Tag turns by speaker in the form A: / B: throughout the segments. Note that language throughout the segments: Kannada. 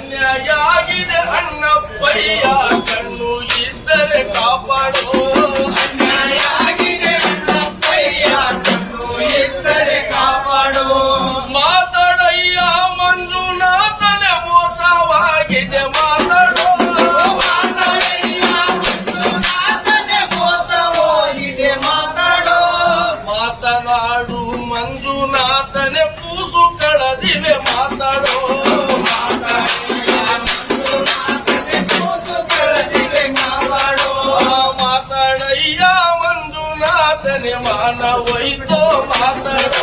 A: ಯಾಗಿದೆ ಅಣ್ಣ ಪಯ್ಯ ಕಣ್ಣು ಇದ್ದರೆ ಕಾಪಾಡೋ.
B: ಅನ್ಯಾಯಾಗಿದೆ ಅಣ್ಣಪ್ಪಯ್ಯ ಕಣ್ಣು ಇದ್ದರೆ ಕಾಪಾಡೋ.
A: 那我一脚把他。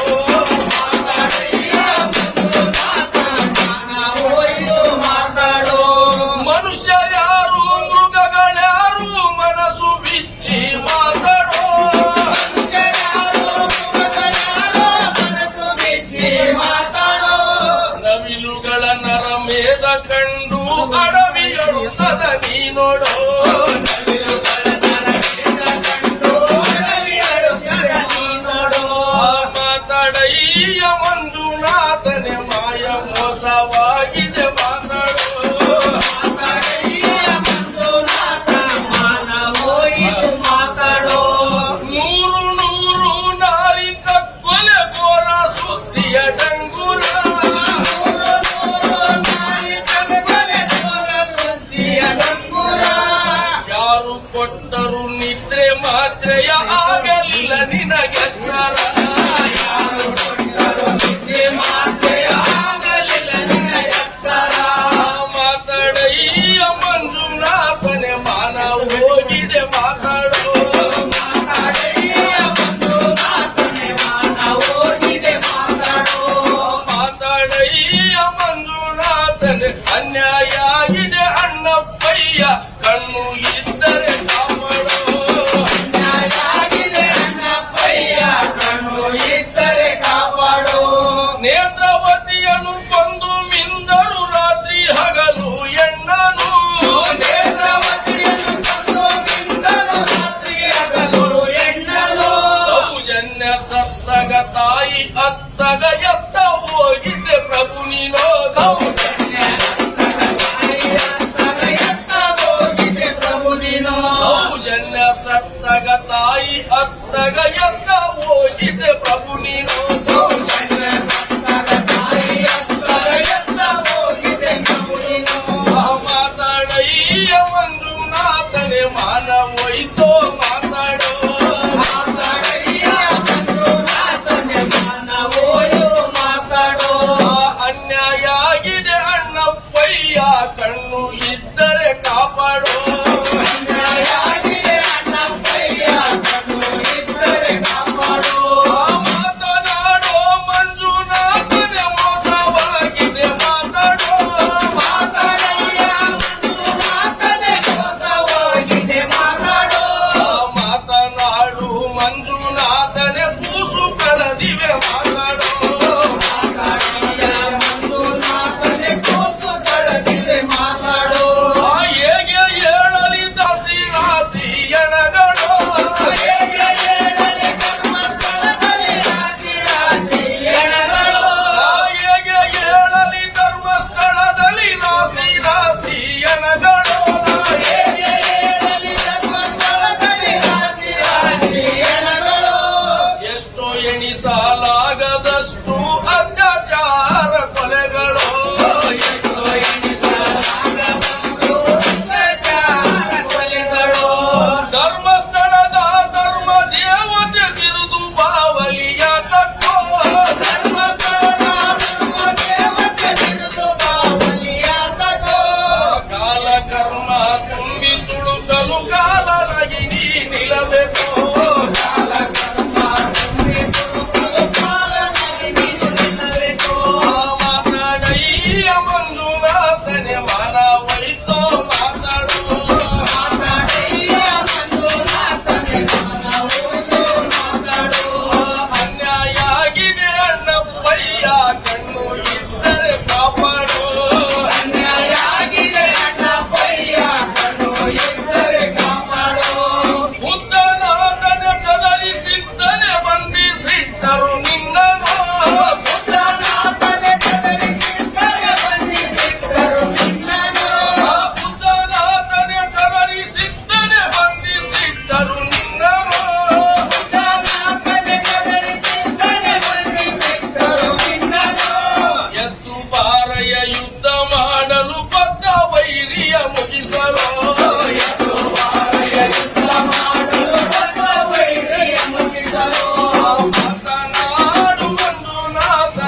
A: ಅನ್ಯಾಯ ಇದೆ ಅಣ್ಣಪ್ಪಯ್ಯ. ಕಣ್ಣು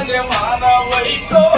A: ને મારા વૈતો